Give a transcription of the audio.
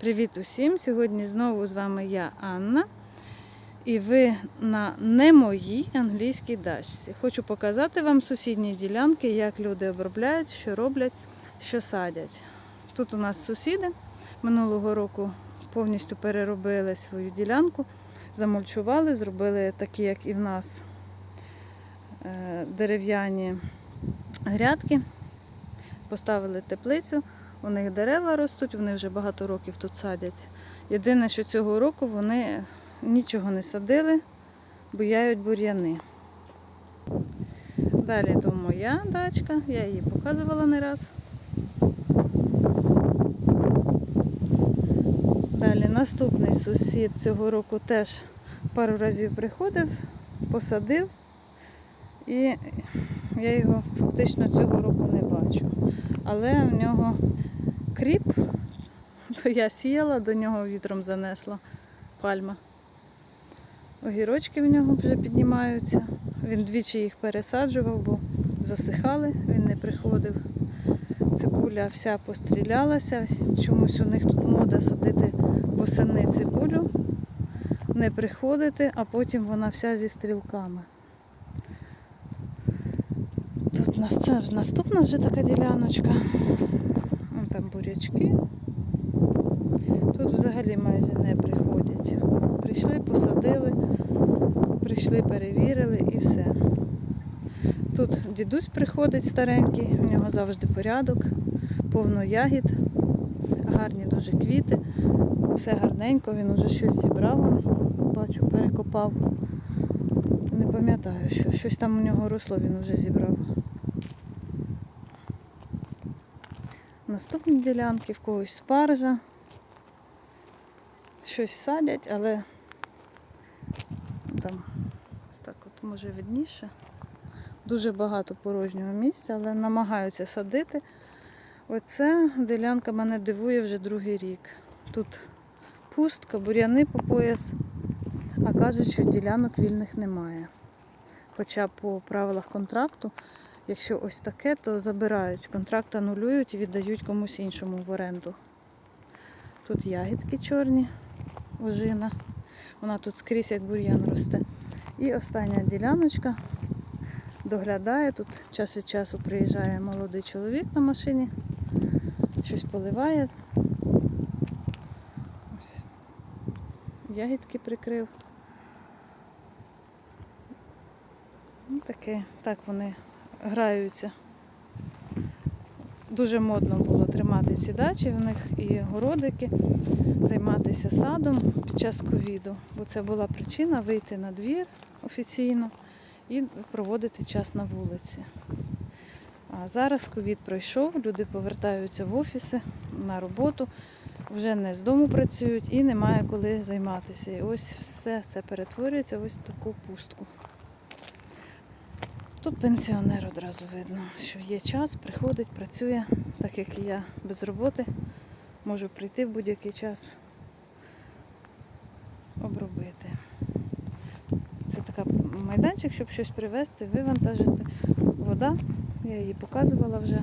Привіт усім! Сьогодні знову з вами я, Анна. І ви на не моїй англійській дачці. Хочу показати вам сусідні ділянки, як люди обробляють, що роблять, що садять. Тут у нас сусіди минулого року повністю переробили свою ділянку, замульчували, зробили такі, як і в нас, е, дерев'яні грядки, поставили теплицю. У них дерева ростуть, вони вже багато років тут садять. Єдине, що цього року вони нічого не садили, буяють бур'яни. Далі то моя дачка, я її показувала не раз. Далі наступний сусід цього року теж пару разів приходив, посадив, і я його фактично цього року не бачу. Але в нього кріп, то я сіяла, до нього вітром занесла пальма. Огірочки в нього вже піднімаються. Він двічі їх пересаджував, бо засихали, він не приходив. Цибуля вся пострілялася. Чомусь у них тут мода садити восени цибулю, не приходити, а потім вона вся зі стрілками. Тут це наступна вже така діляночка. Там бурячки. Тут взагалі майже не приходять. Прийшли, посадили, прийшли, перевірили і все. Тут дідусь приходить старенький, у нього завжди порядок, повно ягід, гарні дуже квіти, все гарненько, він уже щось зібрав, бачу, перекопав. Не пам'ятаю, що щось там у нього росло, він вже зібрав. Наступні ділянки в когось спаржа. Щось садять, але там ось так от може видніше. Дуже багато порожнього місця, але намагаються садити. Оце ділянка мене дивує вже другий рік. Тут пустка, буряни по пояс, а кажуть, що ділянок вільних немає. Хоча по правилах контракту, якщо ось таке, то забирають. Контракт анулюють і віддають комусь іншому в оренду. Тут ягідки чорні, ожина. Вона тут скрізь як бур'ян росте. І остання діляночка доглядає. Тут час від часу приїжджає молодий чоловік на машині, щось поливає. Ось ягідки прикрив. Ну, таке, так вони граються. Дуже модно було тримати ці дачі, в них і городики, займатися садом під час ковіду, бо це була причина вийти на двір офіційно і проводити час на вулиці. А зараз ковід пройшов, люди повертаються в офіси на роботу, вже не з дому працюють і немає коли займатися. І ось все це перетворюється в ось таку пустку. Тут пенсіонер одразу видно, що є час, приходить, працює, так як і я без роботи, можу прийти в будь-який час обробити. Це така майданчик, щоб щось привезти, вивантажити. Вода, я її показувала вже.